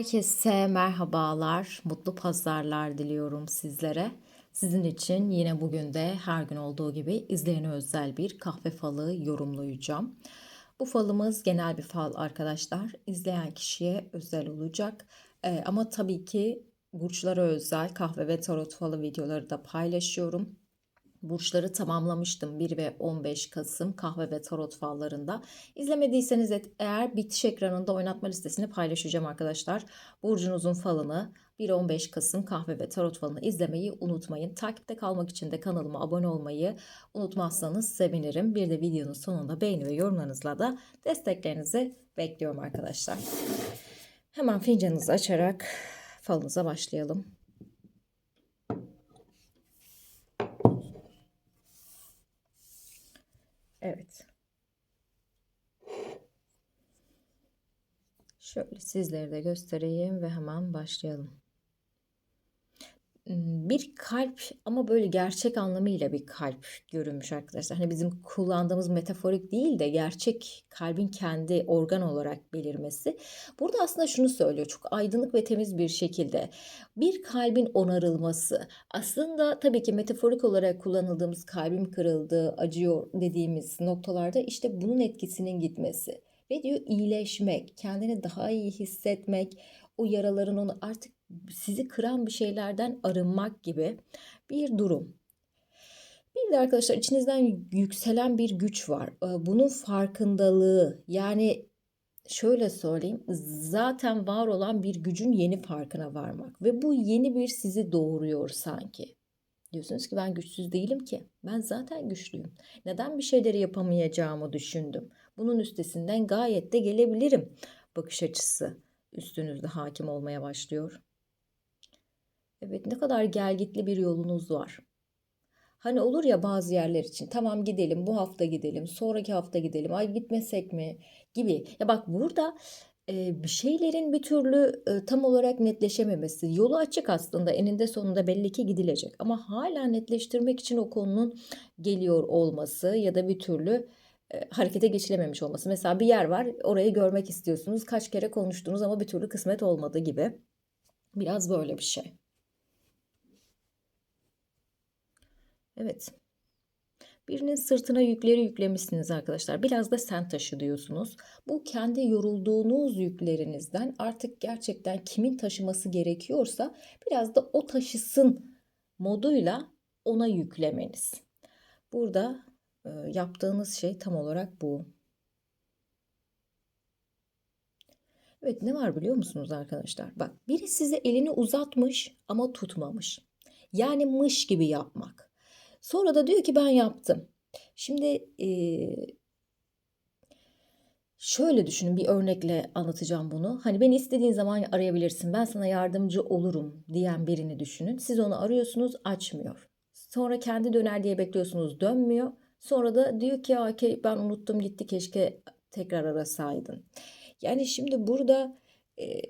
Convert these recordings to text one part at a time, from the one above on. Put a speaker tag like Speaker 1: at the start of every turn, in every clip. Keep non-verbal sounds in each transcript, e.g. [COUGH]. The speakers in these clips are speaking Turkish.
Speaker 1: Herkese merhabalar, mutlu pazarlar diliyorum sizlere. Sizin için yine bugün de her gün olduğu gibi izleyene özel bir kahve falı yorumlayacağım. Bu falımız genel bir fal arkadaşlar. İzleyen kişiye özel olacak. Ee, ama tabii ki burçlara özel kahve ve tarot falı videoları da paylaşıyorum. Burçları tamamlamıştım 1 ve 15 Kasım kahve ve tarot fallarında. İzlemediyseniz eğer bitiş ekranında oynatma listesini paylaşacağım arkadaşlar. Burcunuzun falını 1-15 Kasım kahve ve tarot falını izlemeyi unutmayın. Takipte kalmak için de kanalıma abone olmayı unutmazsanız sevinirim. Bir de videonun sonunda beğeni ve yorumlarınızla da desteklerinizi bekliyorum arkadaşlar. Hemen fincanınızı açarak falınıza başlayalım. Evet. Şöyle sizlere de göstereyim ve hemen başlayalım. Bir kalp ama böyle gerçek anlamıyla bir kalp görünmüş arkadaşlar. Hani bizim kullandığımız metaforik değil de gerçek kalbin kendi organ olarak belirmesi. Burada aslında şunu söylüyor çok aydınlık ve temiz bir şekilde. Bir kalbin onarılması. Aslında tabii ki metaforik olarak kullanıldığımız kalbim kırıldı, acıyor dediğimiz noktalarda işte bunun etkisinin gitmesi. Ve diyor iyileşmek, kendini daha iyi hissetmek, o yaraların onu artık sizi kıran bir şeylerden arınmak gibi bir durum. Bir de arkadaşlar içinizden yükselen bir güç var. Ee, bunun farkındalığı yani şöyle söyleyeyim zaten var olan bir gücün yeni farkına varmak ve bu yeni bir sizi doğuruyor sanki. Diyorsunuz ki ben güçsüz değilim ki. Ben zaten güçlüyüm. Neden bir şeyleri yapamayacağımı düşündüm. Bunun üstesinden gayet de gelebilirim bakış açısı üstünüzde hakim olmaya başlıyor. Evet ne kadar gelgitli bir yolunuz var. Hani olur ya bazı yerler için tamam gidelim bu hafta gidelim sonraki hafta gidelim ay gitmesek mi gibi. Ya bak burada bir şeylerin bir türlü tam olarak netleşememesi. Yolu açık aslında eninde sonunda belli ki gidilecek. Ama hala netleştirmek için o konunun geliyor olması ya da bir türlü harekete geçilememiş olması. Mesela bir yer var orayı görmek istiyorsunuz. Kaç kere konuştunuz ama bir türlü kısmet olmadı gibi. Biraz böyle bir şey. Evet. Birinin sırtına yükleri yüklemişsiniz arkadaşlar. Biraz da sen taşı diyorsunuz. Bu kendi yorulduğunuz yüklerinizden artık gerçekten kimin taşıması gerekiyorsa biraz da o taşısın moduyla ona yüklemeniz. Burada e, yaptığınız şey tam olarak bu. Evet ne var biliyor musunuz arkadaşlar? Bak biri size elini uzatmış ama tutmamış. Yani mış gibi yapmak. Sonra da diyor ki ben yaptım. Şimdi e, şöyle düşünün bir örnekle anlatacağım bunu. Hani beni istediğin zaman arayabilirsin ben sana yardımcı olurum diyen birini düşünün. Siz onu arıyorsunuz açmıyor. Sonra kendi döner diye bekliyorsunuz dönmüyor. Sonra da diyor ki ya ben unuttum gitti keşke tekrar arasaydın. Yani şimdi burada e,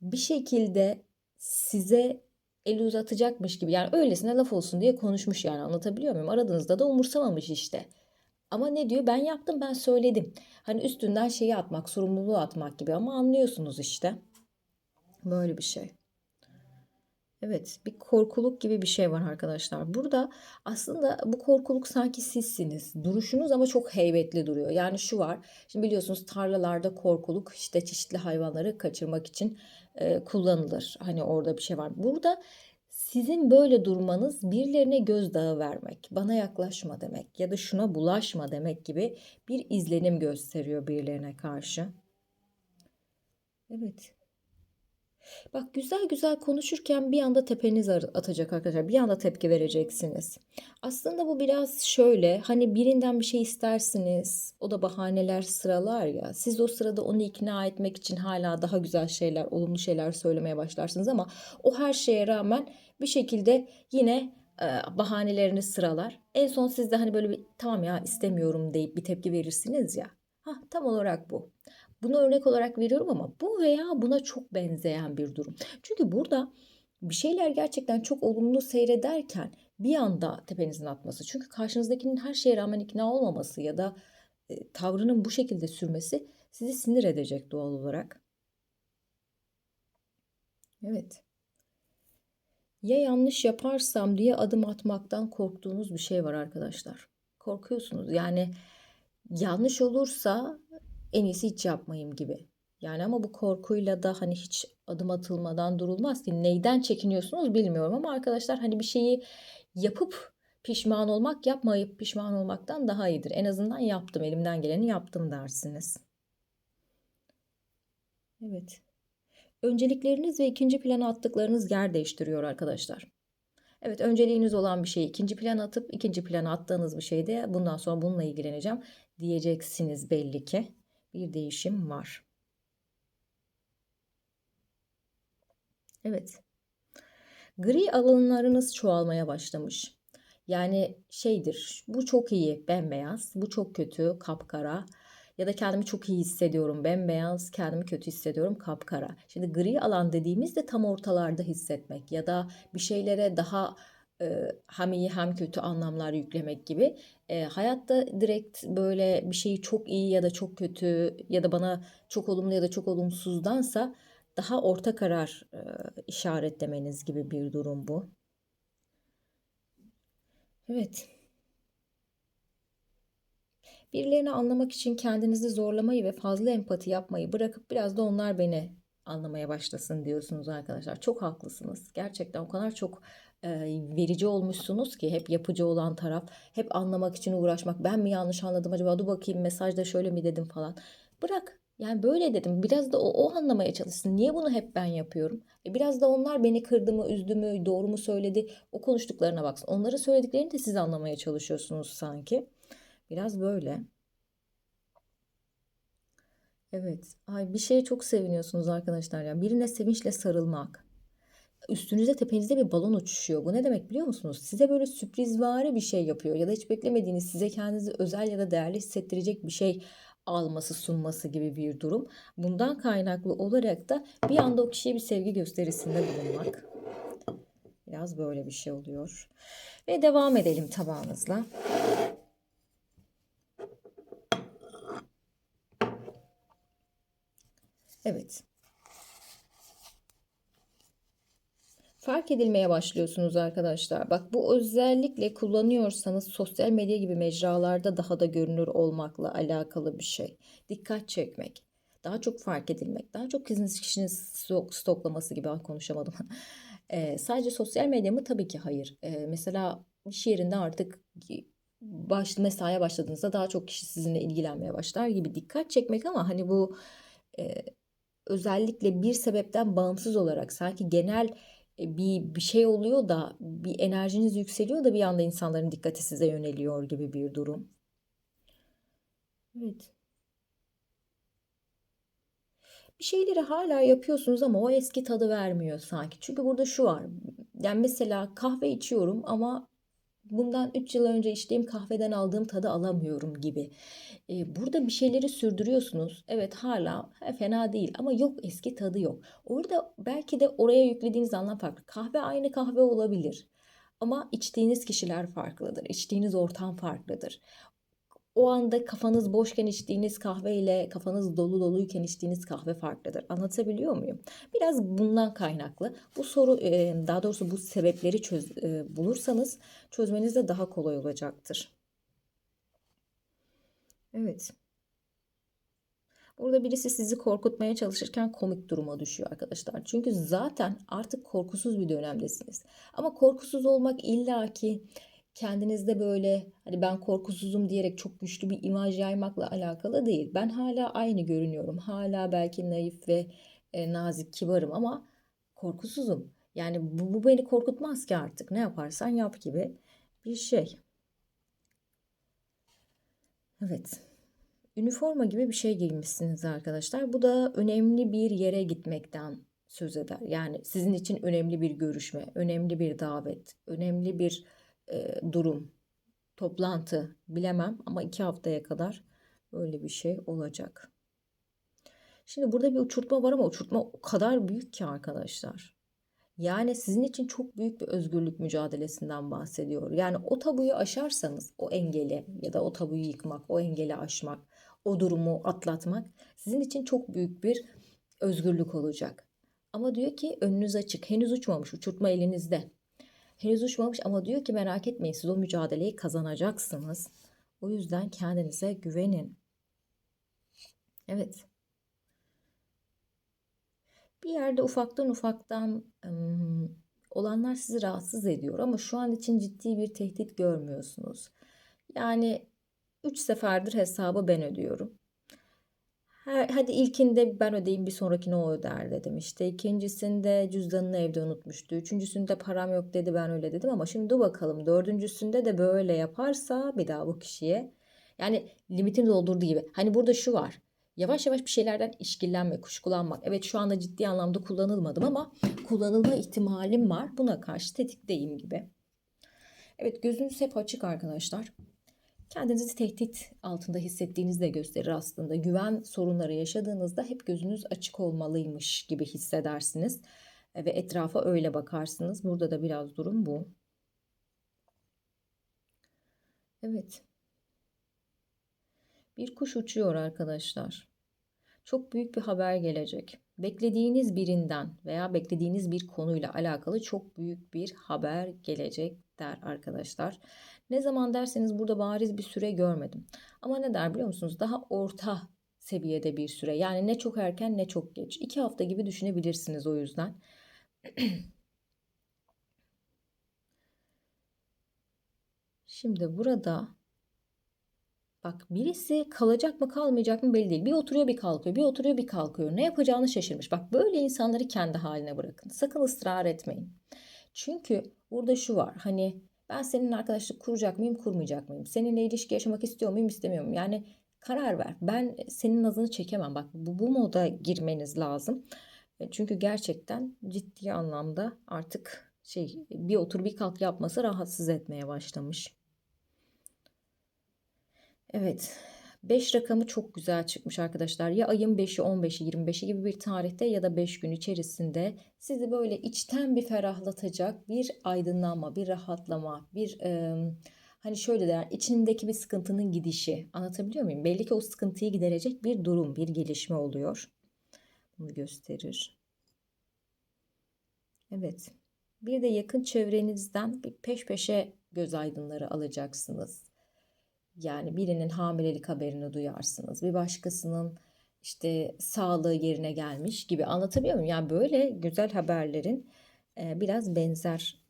Speaker 1: bir şekilde size eli uzatacakmış gibi yani öylesine laf olsun diye konuşmuş yani anlatabiliyor muyum? Aradığınızda da umursamamış işte. Ama ne diyor? Ben yaptım, ben söyledim. Hani üstünden şeyi atmak, sorumluluğu atmak gibi ama anlıyorsunuz işte. Böyle bir şey. Evet, bir korkuluk gibi bir şey var arkadaşlar. Burada aslında bu korkuluk sanki sizsiniz. Duruşunuz ama çok heybetli duruyor. Yani şu var. Şimdi biliyorsunuz tarlalarda korkuluk işte çeşitli hayvanları kaçırmak için e, kullanılır. Hani orada bir şey var. Burada sizin böyle durmanız birilerine gözdağı vermek, bana yaklaşma demek ya da şuna bulaşma demek gibi bir izlenim gösteriyor birilerine karşı. Evet. Bak güzel güzel konuşurken bir anda tepeniz atacak arkadaşlar. Bir anda tepki vereceksiniz. Aslında bu biraz şöyle hani birinden bir şey istersiniz. O da bahaneler sıralar ya. Siz o sırada onu ikna etmek için hala daha güzel şeyler, olumlu şeyler söylemeye başlarsınız ama o her şeye rağmen bir şekilde yine e, bahanelerini sıralar. En son siz de hani böyle bir tamam ya istemiyorum deyip bir tepki verirsiniz ya. Ha tam olarak bu. Bunu örnek olarak veriyorum ama bu veya buna çok benzeyen bir durum. Çünkü burada bir şeyler gerçekten çok olumlu seyrederken bir anda tepenizin atması. Çünkü karşınızdakinin her şeye rağmen ikna olmaması ya da e, tavrının bu şekilde sürmesi sizi sinir edecek doğal olarak. Evet. Ya yanlış yaparsam diye adım atmaktan korktuğunuz bir şey var arkadaşlar. Korkuyorsunuz. Yani yanlış olursa en iyisi hiç yapmayayım gibi. Yani ama bu korkuyla da hani hiç adım atılmadan durulmaz ki. Neyden çekiniyorsunuz bilmiyorum ama arkadaşlar hani bir şeyi yapıp pişman olmak yapmayıp pişman olmaktan daha iyidir. En azından yaptım, elimden geleni yaptım dersiniz. Evet. Öncelikleriniz ve ikinci plana attıklarınız yer değiştiriyor arkadaşlar. Evet, önceliğiniz olan bir şeyi ikinci plana atıp ikinci plana attığınız bir şeyde bundan sonra bununla ilgileneceğim diyeceksiniz belli ki. Bir değişim var. Evet. Gri alanlarınız çoğalmaya başlamış. Yani şeydir, bu çok iyi, bembeyaz, bu çok kötü, kapkara. Ya da kendimi çok iyi hissediyorum, bembeyaz, kendimi kötü hissediyorum, kapkara. Şimdi gri alan dediğimizde tam ortalarda hissetmek ya da bir şeylere daha hem iyi hem kötü anlamlar yüklemek gibi. E, hayatta direkt böyle bir şeyi çok iyi ya da çok kötü ya da bana çok olumlu ya da çok olumsuzdansa daha orta karar e, işaretlemeniz gibi bir durum bu. Evet. Birilerini anlamak için kendinizi zorlamayı ve fazla empati yapmayı bırakıp biraz da onlar beni anlamaya başlasın diyorsunuz arkadaşlar. Çok haklısınız. Gerçekten o kadar çok e, verici olmuşsunuz ki hep yapıcı olan taraf, hep anlamak için uğraşmak. Ben mi yanlış anladım acaba? Dur bakayım mesajda şöyle mi dedim falan. Bırak. Yani böyle dedim. Biraz da o, o anlamaya çalışsın. Niye bunu hep ben yapıyorum? E biraz da onlar beni kırdı mı, üzdü mü, doğru mu söyledi? O konuştuklarına baksın. Onların söylediklerini de siz anlamaya çalışıyorsunuz sanki. Biraz böyle. Evet. Ay bir şeye çok seviniyorsunuz arkadaşlar ya. Birine sevinçle sarılmak. Üstünüze tepenizde bir balon uçuşuyor. Bu ne demek biliyor musunuz? Size böyle sürprizvari bir şey yapıyor ya da hiç beklemediğiniz size kendinizi özel ya da değerli hissettirecek bir şey alması sunması gibi bir durum. Bundan kaynaklı olarak da bir anda o kişiye bir sevgi gösterisinde bulunmak. Biraz böyle bir şey oluyor. Ve devam edelim tabağınızla. Evet. Fark edilmeye başlıyorsunuz arkadaşlar. Bak bu özellikle kullanıyorsanız sosyal medya gibi mecralarda daha da görünür olmakla alakalı bir şey. Dikkat çekmek, daha çok fark edilmek, daha çok kişinin stoklaması gibi ah, konuşamadım. [LAUGHS] e, sadece sosyal medya mı? Tabii ki hayır. E, mesela iş yerinde artık baş, mesaiye başladığınızda daha çok kişi sizinle ilgilenmeye başlar gibi dikkat çekmek ama hani bu e, özellikle bir sebepten bağımsız olarak sanki genel bir bir şey oluyor da bir enerjiniz yükseliyor da bir anda insanların dikkati size yöneliyor gibi bir durum. Evet. Bir şeyleri hala yapıyorsunuz ama o eski tadı vermiyor sanki. Çünkü burada şu var. Yani mesela kahve içiyorum ama bundan 3 yıl önce içtiğim kahveden aldığım tadı alamıyorum gibi. Ee, burada bir şeyleri sürdürüyorsunuz. Evet hala fena değil ama yok eski tadı yok. Orada belki de oraya yüklediğiniz anlam farklı. Kahve aynı kahve olabilir. Ama içtiğiniz kişiler farklıdır. İçtiğiniz ortam farklıdır o anda kafanız boşken içtiğiniz kahve ile kafanız dolu doluyken içtiğiniz kahve farklıdır. Anlatabiliyor muyum? Biraz bundan kaynaklı. Bu soru daha doğrusu bu sebepleri çöz, bulursanız çözmeniz de daha kolay olacaktır. Evet. Burada birisi sizi korkutmaya çalışırken komik duruma düşüyor arkadaşlar. Çünkü zaten artık korkusuz bir dönemdesiniz. Ama korkusuz olmak illaki kendinizde böyle hani ben korkusuzum diyerek çok güçlü bir imaj yaymakla alakalı değil. Ben hala aynı görünüyorum. Hala belki naif ve e, nazik, kibarım ama korkusuzum. Yani bu, bu beni korkutmaz ki artık. Ne yaparsan yap gibi bir şey. Evet. Üniforma gibi bir şey giymişsiniz arkadaşlar. Bu da önemli bir yere gitmekten söz eder. Yani sizin için önemli bir görüşme, önemli bir davet, önemli bir e, durum, toplantı bilemem ama iki haftaya kadar böyle bir şey olacak. Şimdi burada bir uçurtma var ama uçurtma o kadar büyük ki arkadaşlar. Yani sizin için çok büyük bir özgürlük mücadelesinden bahsediyor. Yani o tabuyu aşarsanız o engeli ya da o tabuyu yıkmak, o engeli aşmak, o durumu atlatmak sizin için çok büyük bir özgürlük olacak. Ama diyor ki önünüz açık. Henüz uçmamış. Uçurtma elinizde. Henüz uçmamış ama diyor ki merak etmeyin siz o mücadeleyi kazanacaksınız. O yüzden kendinize güvenin. Evet. Bir yerde ufaktan ufaktan olanlar sizi rahatsız ediyor ama şu an için ciddi bir tehdit görmüyorsunuz. Yani 3 seferdir hesabı ben ödüyorum. Her, hadi ilkinde ben ödeyeyim bir sonrakine o öder dedim. İşte ikincisinde cüzdanını evde unutmuştu. Üçüncüsünde param yok dedi ben öyle dedim ama şimdi dur bakalım dördüncüsünde de böyle yaparsa bir daha bu kişiye. Yani limitini doldurduğu gibi. Hani burada şu var. Yavaş yavaş bir şeylerden işkillenme, kuşkulanmak. Evet şu anda ciddi anlamda kullanılmadım ama kullanılma ihtimalim var. Buna karşı tetikteyim gibi. Evet gözünüz hep açık arkadaşlar. Kendinizi tehdit altında hissettiğinizi de gösterir aslında. Güven sorunları yaşadığınızda hep gözünüz açık olmalıymış gibi hissedersiniz. Ve etrafa öyle bakarsınız. Burada da biraz durum bu. Evet. Bir kuş uçuyor arkadaşlar. Çok büyük bir haber gelecek. Beklediğiniz birinden veya beklediğiniz bir konuyla alakalı çok büyük bir haber gelecek der arkadaşlar. Ne zaman derseniz burada bariz bir süre görmedim. Ama ne der biliyor musunuz? Daha orta seviyede bir süre. Yani ne çok erken ne çok geç. İki hafta gibi düşünebilirsiniz o yüzden. [CLEARS THROAT] Şimdi burada bak birisi kalacak mı kalmayacak mı belli değil. Bir oturuyor bir kalkıyor, bir oturuyor bir kalkıyor. Ne yapacağını şaşırmış. Bak böyle insanları kendi haline bırakın. Sakın ısrar etmeyin. Çünkü burada şu var. Hani ben seninle arkadaşlık kuracak mıyım, kurmayacak mıyım? Seninle ilişki yaşamak istiyor muyum, istemiyor muyum? Yani karar ver. Ben senin nazını çekemem. Bak bu, bu moda girmeniz lazım. E, çünkü gerçekten ciddi anlamda artık şey bir otur bir kalk yapması rahatsız etmeye başlamış. Evet. 5 rakamı çok güzel çıkmış arkadaşlar. Ya ayın 5'i, 15'i, 25'i gibi bir tarihte ya da 5 gün içerisinde sizi böyle içten bir ferahlatacak bir aydınlanma, bir rahatlama, bir e, hani şöyle der içindeki bir sıkıntının gidişi. Anlatabiliyor muyum? Belli ki o sıkıntıyı giderecek bir durum, bir gelişme oluyor. Bunu gösterir. Evet. Bir de yakın çevrenizden bir peş peşe göz aydınları alacaksınız. Yani birinin hamilelik haberini duyarsınız. Bir başkasının işte sağlığı yerine gelmiş gibi anlatabiliyor muyum? Yani böyle güzel haberlerin e, biraz benzer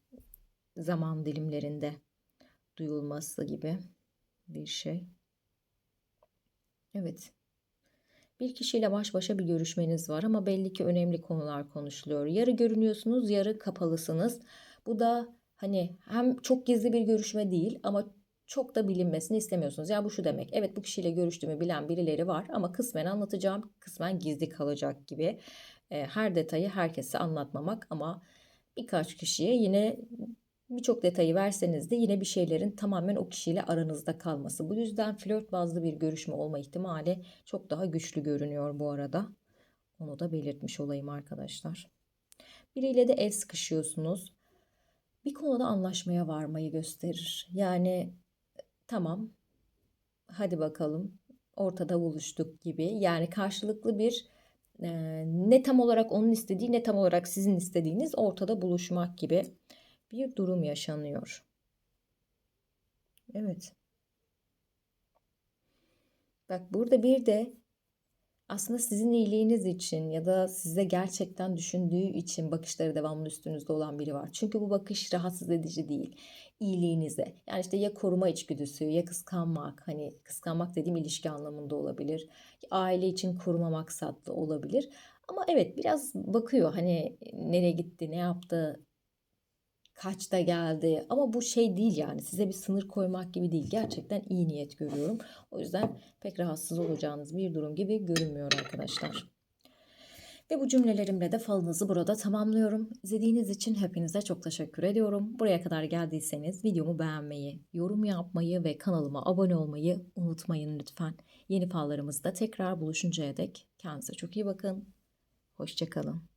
Speaker 1: zaman dilimlerinde duyulması gibi bir şey. Evet. Bir kişiyle baş başa bir görüşmeniz var ama belli ki önemli konular konuşuluyor. Yarı görünüyorsunuz, yarı kapalısınız. Bu da hani hem çok gizli bir görüşme değil ama çok da bilinmesini istemiyorsunuz. Yani bu şu demek. Evet bu kişiyle görüştüğümü bilen birileri var ama kısmen anlatacağım, kısmen gizli kalacak gibi. E, her detayı herkese anlatmamak ama birkaç kişiye yine birçok detayı verseniz de yine bir şeylerin tamamen o kişiyle aranızda kalması. Bu yüzden flört bazlı bir görüşme olma ihtimali çok daha güçlü görünüyor bu arada. Onu da belirtmiş olayım arkadaşlar. Biriyle de el sıkışıyorsunuz. Bir konuda anlaşmaya varmayı gösterir. Yani tamam hadi bakalım ortada buluştuk gibi. Yani karşılıklı bir e, ne tam olarak onun istediği ne tam olarak sizin istediğiniz ortada buluşmak gibi bir durum yaşanıyor. Evet. Bak burada bir de aslında sizin iyiliğiniz için ya da size gerçekten düşündüğü için bakışları devamlı üstünüzde olan biri var. Çünkü bu bakış rahatsız edici değil. İyiliğinize. Yani işte ya koruma içgüdüsü ya kıskanmak. Hani kıskanmak dediğim ilişki anlamında olabilir. Aile için koruma maksatlı olabilir. Ama evet biraz bakıyor hani nereye gitti, ne yaptı, kaçta geldi ama bu şey değil yani size bir sınır koymak gibi değil. Gerçekten iyi niyet görüyorum. O yüzden pek rahatsız olacağınız bir durum gibi görünmüyor arkadaşlar. Ve bu cümlelerimle de falınızı burada tamamlıyorum. İzlediğiniz için hepinize çok teşekkür ediyorum. Buraya kadar geldiyseniz videomu beğenmeyi, yorum yapmayı ve kanalıma abone olmayı unutmayın lütfen. Yeni fallarımızda tekrar buluşuncaya dek kendinize çok iyi bakın. Hoşçakalın.